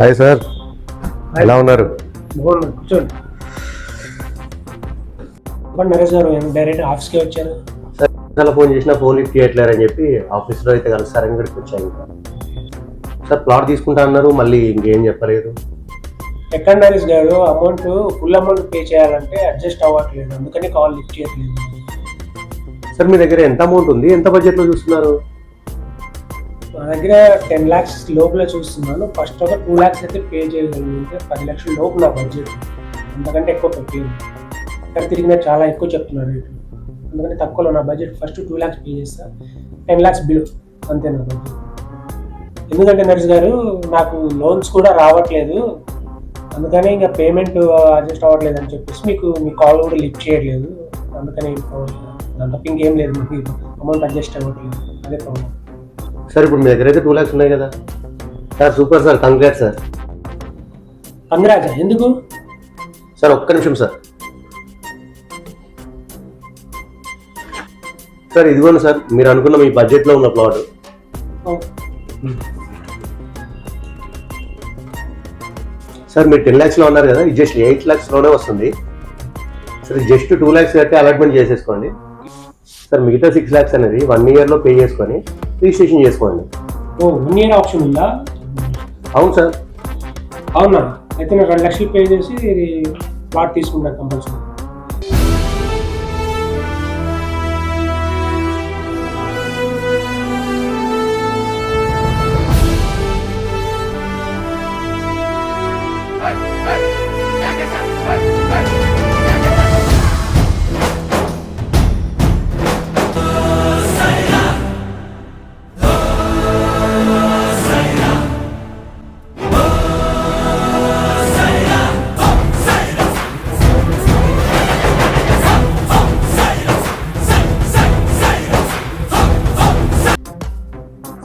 Hi sir. ఎలా ఉన్నారు? కూర్చోండి. నరేష్ గారు డైరెక్ట్ ఆఫీస్కి వచ్చారు? సార్ చాలా ఫోన్ చేసినా ఫోన్ లిఫ్ట్ చేయట్లేరని చెప్పి ఆఫీస్లో అయితే కలుస్తారని ఇక్కడికి వచ్చాను సార్. ప్లాట్ తీసుకుంటా అన్నారు మళ్ళీ ఇంకేం చెప్పలేదు. ఎక్కడ Naresh garu? Amount full amount pay చేయాలంటే అడ్జస్ట్ అవ్వట్లేదు అందుకని కాల్ లిఫ్ట్ చేయట్లేదు. సార్ మీ దగ్గర ఎంత అమౌంట్ ఉంది? ఎంత బడ్జెట్లో చూస్తున్నారు? నా దగ్గర టెన్ ల్యాక్స్ లోపల చూస్తున్నాను. ఫస్ట్ ఒక టూ ల్యాక్స్ అయితే పే చేయగలిగితే పది లక్షల లోపు నా బడ్జెట్ అంతకంటే ఎక్కువ పెట్టేది ఇక్కడ తిరిగిన చాలా ఎక్కువ చెప్తున్నారు రేట్లు అందుకని తక్కువలో నా budget first two lakhs pay చేస్తా. టెన్ ల్యాక్స్ బిల్ అంతే నా బడ్జెట్ ఎందుకంటే నర్స్ గారు నాకు లోన్స్ కూడా రావట్లేదు. అందుకని ఇంకా పేమెంట్ అడ్జస్ట్ అవ్వట్లేదు అని చెప్పేసి మీకు మీ కాల్ కూడా లిఫ్ట్ చేయట్లేదు. అందుకని దాంట్లో ఇంకేం లేదు మీకు. అమౌంట్ అడ్జస్ట్ అవ్వట్లేదు. అదే ప్రాబ్లం సార్ ఇప్పుడు మీ దగ్గర అయితే టూ ల్యాక్స్ ఉన్నాయి కదా. Sir super sir congrat sir. కంగ్రాజా ఎందుకు? సార్ ఒక్క నిమిషం సార్. సార్ ఇదిగోండి సార్ మీరు అనుకున్న మీ బడ్జెట్లో ఉన్న ప్లాట్ సార్ మీరు టెన్ ల్యాక్స్లో ఉన్నారు కదా ఇది జస్ట్ ఎయిట్ ల్యాక్స్లోనే వస్తుంది. సార్ జస్ట్ టూ ల్యాక్స్ కట్టి అలాట్మెంట్ చేసేసుకోండి. సార్ మిగతా సిక్స్ ల్యాక్స్ అనేది వన్ ఇయర్లో పే చేసుకొని రిజిస్ట్రేషన్ చేసుకోండి. ఓ వన్ ఇయర్ ఆప్షన్ ఉందా? అవును సార్. అవునా? అయితే నేను రెండు లక్షలు పే చేసి ప్లాట్ తీసుకుంటాను కంపల్సరీ.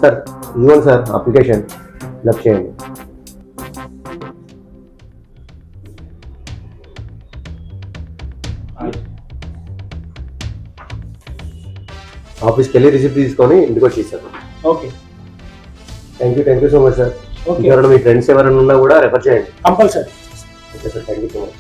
సార్ ఇదిగోండి సార్ అప్లికేషన్. ఫిల్అప్ చేయండి. ఆఫీస్కి వెళ్ళి రిసిప్ట్ తీసుకొని ఇంటికి వచ్చి ఇస్తాను okay thank you thank you so much sir ఎవరైనా మీ ఫ్రెండ్స్ ఎవరైనా ఉన్నా కూడా రెఫర్ చేయండి. Compulsory. Okay sir thank you so much